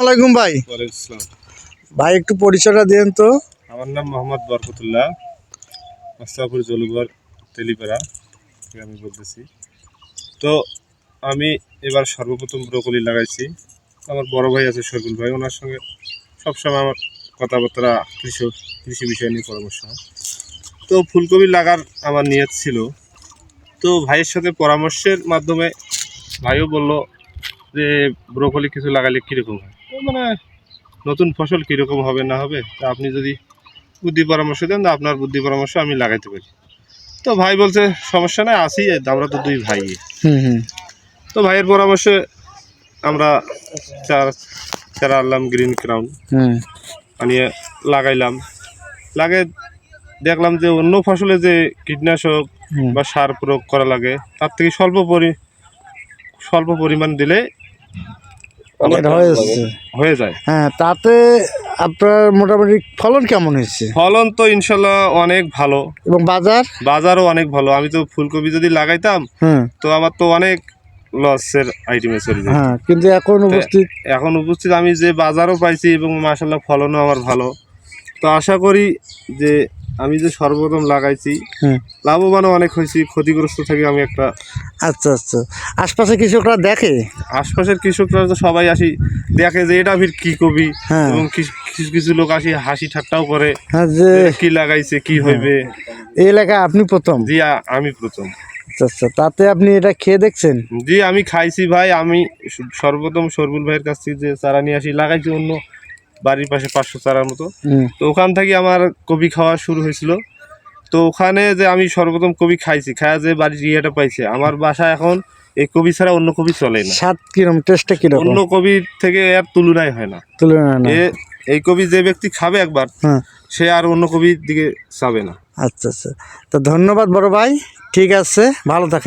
আলাইকুম ভাই। ভাই একটু পরিচয়টা দেন তো। আমার নাম মোহাম্মদ বরকতুল্লাহ মাস্তাপুর জলুঘর তেলিপাড়া আমি বলতেছি। তো আমি এবার সর্বপ্রথম ব্রোকলি লাগাইছি। আমার বড় ভাই আছে শরকুল ভাই ওনার সঙ্গে সবসময় আমার কথাবার্তা কৃষক কৃষি বিষয় নিয়ে পরামর্শ। হয় তো ফুলকপি লাগার আমার নিয়ত ছিল। তো ভাইয়ের সাথে পরামর্শের মাধ্যমে ভাইও বলল যে ব্রোকলি কিছু লাগালে কীরকম হয়? মানে নতুন ফসল কীরকম হবে না হবে তা আপনি যদি বুদ্ধি পরামর্শ দেন তা আপনার বুদ্ধি পরামর্শ আমি লাগাইতে পারি। তো ভাই বলছে সমস্যা নাই আসি আমরা তো দুই ভাই। হুম হুম। তো ভাইয়ের পরামর্শে আমরা চার চারা আনলাম গ্রিন ক্রাউন। আনিয়ে লাগাইলাম। লাগে দেখলাম যে অন্য ফসলে যে কীটনাশক বা সার প্রয়োগ করা লাগে তার থেকে স্বল্প পরি স্বল্প পরিমাণ দিলে হয়ে যায়। হ্যাঁ তাতে আপনার মোটামুটি ফলন কেমন হয়েছে? ফলন তো ইনশাল্লাহ অনেক ভালো। এবং বাজার? বাজারও অনেক ভালো। আমি তো ফুলকপি যদি লাগাইতাম তো আমার তো অনেক লসের আইটেমে চলে যায় হ্যাঁ কিন্তু এখন উপস্থিত এখন উপস্থিত আমি যে বাজারও পাইছি এবং মাসাল্লাহ ফলনও আমার ভালো। তো আশা করি যে আমি যে সর্বপ্রথম লাগাইছি লাভবানও অনেক হয়েছি ক্ষতিগ্রস্ত থেকে আমি একটা আচ্ছা আচ্ছা। আশপাশে কৃষকরা দেখে? আশপাশের কৃষকরা তো সবাই আসি দেখে যে এটা ফির কি কবি হ্যাঁ। এবং কিছু কিছু লোক আসি হাসি ঠাট্টাও করে হ্যাঁ কি লাগাইছে কি হইবে? এই এলাকায় আপনি প্রথম? জি আমি প্রথম। আচ্ছা আচ্ছা। তাতে আপনি এটা খেয়ে দেখছেন? জি আমি খাইছি ভাই আমি সর্বপ্রথম সরবুল ভাইয়ের কাছ থেকে যে চারা নিয়ে আসি লাগাইছি অন্য বাড়ির পাশে পাঁচশো চারার মতো। তো ওখান থেকে আমার কবি খাওয়া শুরু হয়েছিল। তো ওখানে যে আমি সর্বপ্রথম কবি খাইছি খায়া যে বাড়ির ইয়েটা পাইছে আমার বাসা এখন এই কবি ছাড়া অন্য কবি চলে না। স্বাদ কিরম টেস্টটা কীরকম? অন্য কবির থেকে এর তুলনায় হয় না। তুলনা না। এই কবি যে ব্যক্তি খাবে একবার হ্যাঁ। সে আর অন্য কবির দিকে যাবে না। আচ্ছা আচ্ছা। তো ধন্যবাদ বড় ভাই। ঠিক আছে ভালো থাকেন।